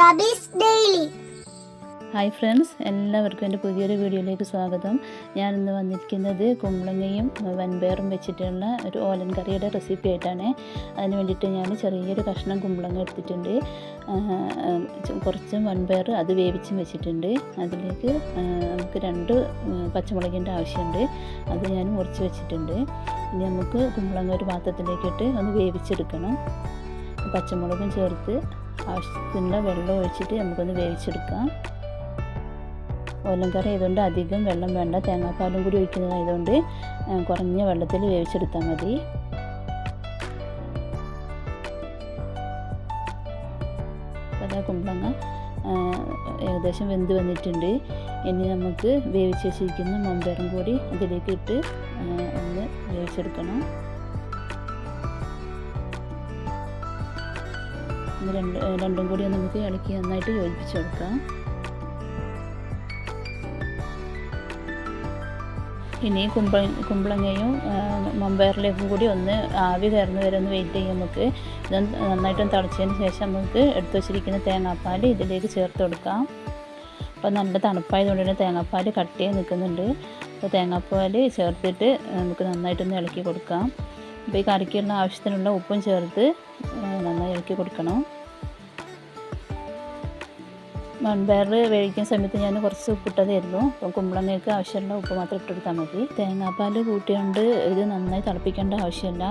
Rabies daily hi friends എല്ലാവർക്കും എന്റെ പുതിയൊരു വീഡിയോയിലേക്ക് സ്വാഗതം. ഞാൻ ഇന്ന് വന്നിരിക്കുന്നത് കുമ്പളങ്ങയും വൻപയറും വെച്ചിട്ടുള്ള ഒരു ഓലൻ കറിയുടെ റെസിപ്പി ആയിട്ടാണ്. അതിന് വേണ്ടിയിട്ട് ഞാൻ ചെറിയൊരു കഷ്ണം കുമ്പളങ്ങ എടുത്തിട്ടുണ്ട്. കുറച്ചും വൺപയർ അത് വേവിച്ചും വെച്ചിട്ടുണ്ട്. അതിലേക്ക് നമുക്ക് രണ്ട് പച്ചമുളകിന്റെ ആവശ്യമുണ്ട്. അത് ഞാൻ മുറിച്ച് വെച്ചിട്ടുണ്ട്. ഇനി നമുക്ക് കുമ്പളങ്ങ ഒരു പാത്രത്തിലേക്ക് ഇട്ട് ഒന്ന് വേവിച്ചെടുക്കണം. പച്ചമുളകും ചേർത്ത് ആവശ്യത്തിനുള്ള വെള്ളം ഒഴിച്ചിട്ട് നമുക്കൊന്ന് വേവിച്ചെടുക്കാം. ഓലൻ കറി ആയതുകൊണ്ട് അധികം വെള്ളം വേണ്ട. തേങ്ങാപ്പാലും കൂടി ഒഴിക്കുന്നതായതുകൊണ്ട് കുറഞ്ഞ വെള്ളത്തിൽ വേവിച്ചെടുത്താൽ മതി. അതാ കുമ്പളങ്ങ ഏകദേശം വെന്ത് വന്നിട്ടുണ്ട്. ഇനി നമുക്ക് വേവിച്ച് വെച്ചിരിക്കുന്ന മമ്പയറും കൂടി അതിലേക്ക് ഇട്ട് ഒന്ന് വേവിച്ചെടുക്കണം. ഇത് രണ്ട് രണ്ടും കൂടി നമുക്ക് ഇളക്കി നന്നായിട്ട് യോജിപ്പിച്ച് കൊടുക്കാം. ഇനി കുമ്പ കുമ്പളങ്ങയും മമ്പയറിലേക്കും കൂടി ഒന്ന് ആവി കയറുന്ന വരെ ഒന്ന് വെയിറ്റ് ചെയ്യും നമുക്ക്. ഇത് നന്നായിട്ടൊന്ന് തിളച്ചതിന് ശേഷം നമുക്ക് എടുത്തു വച്ചിരിക്കുന്ന തേങ്ങാപ്പാൽ ഇതിലേക്ക് ചേർത്ത് കൊടുക്കാം. അപ്പോൾ നല്ല തണുപ്പായതുകൊണ്ട് തന്നെ തേങ്ങാപ്പാൽ കട്ട് ചെയ്ത് നിൽക്കുന്നുണ്ട്. അപ്പോൾ തേങ്ങാപ്പാൽ ചേർത്തിട്ട് നമുക്ക് നന്നായിട്ടൊന്ന് ഇളക്കി കൊടുക്കാം. അപ്പോൾ ഈ കറിക്കുള്ള ആവശ്യത്തിനുള്ള ഉപ്പും ചേർത്ത് നന്നായി ഇളക്കി കൊടുക്കണം. മൺപയർ വേവിക്കുന്ന സമയത്ത് ഞാൻ കുറച്ച് ഉപ്പിട്ടതായിരുന്നു അപ്പം കുമ്പളങ്ങയ്ക്ക് ആവശ്യമുള്ള ഉപ്പ് മാത്രം ഇട്ടെടുത്താൽ മതി. തേങ്ങാപ്പാൽ കൂട്ടിയോണ്ട് ഇത് നന്നായി തിളപ്പിക്കേണ്ട ആവശ്യമില്ല.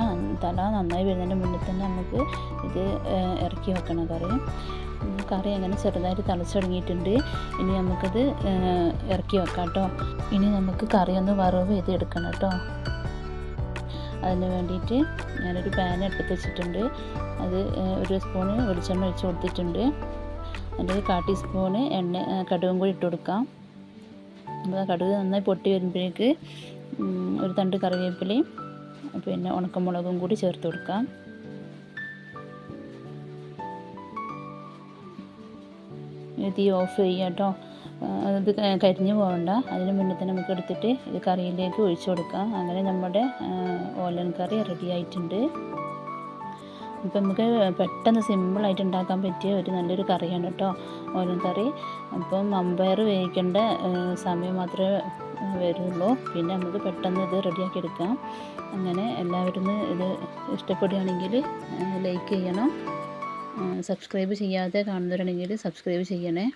തല നന്നായി വരുന്നതിന് മുന്നിൽ തന്നെ നമുക്ക് ഇത് ഇറക്കി വെക്കണം കറി. കറി അങ്ങനെ ചെറുതായിട്ട് തിളച്ച് തുടങ്ങിയിട്ടുണ്ട്. ഇനി നമുക്കിത് ഇറക്കി വെക്കാം കേട്ടോ ഇനി നമുക്ക് കറി ഒന്ന് വറവ് ചെയ്ത് എടുക്കണം കേട്ടോ അതിന് വേണ്ടിയിട്ട് ഞാനൊരു പാൻ എടുത്ത് വെച്ചിട്ടുണ്ട്. അത് ഒരു സ്പൂണ് വെളിച്ചെണ്ണ ഒഴിച്ച് കൊടുത്തിട്ടുണ്ട്. അതിൽ കാ ടീസ്പൂണ് എണ്ണ കടുകും കൂടി ഇട്ട് കൊടുക്കാം. അപ്പോൾ കടുക് നന്നായി പൊട്ടി വരുമ്പോഴേക്ക് ഒരു തണ്ട് കറിവേപ്പിലയും പിന്നെ ഉണക്കമുളകും കൂടി ചേർത്ത് കൊടുക്കാം. തീ ഓഫ് ചെയ്യാം കേട്ടോ ക- കരിഞ്ഞു പോകണ്ട അതിന് മുന്നേ തന്നെ നമുക്ക് എടുത്തിട്ട് ഇത് കറിയിലേക്ക് ഒഴിച്ചു കൊടുക്കാം. അങ്ങനെ നമ്മുടെ ഓലൻ കറി റെഡി ആയിട്ടുണ്ട്. ഇപ്പം നമുക്ക് പെട്ടെന്ന് സിമ്പിളായിട്ട് ഉണ്ടാക്കാൻ പറ്റിയ ഒരു നല്ലൊരു കറിയാണ് കേട്ടോ ഓലൻ കറി. അപ്പം അമ്പയർ വേവിക്കേണ്ട സമയം മാത്രമേ വരുള്ളൂ. പിന്നെ നമുക്ക് പെട്ടെന്ന് ഇത് റെഡിയാക്കി എടുക്കാം. അങ്ങനെ എല്ലാവരും ഇത് ഇഷ്ടപ്പെടുകയാണെങ്കിൽ ലൈക്ക് ചെയ്യണം. സബ്സ്ക്രൈബ് ചെയ്യാതെ കാണുന്നവരാണെങ്കിൽ സബ്സ്ക്രൈബ് ചെയ്യണേ.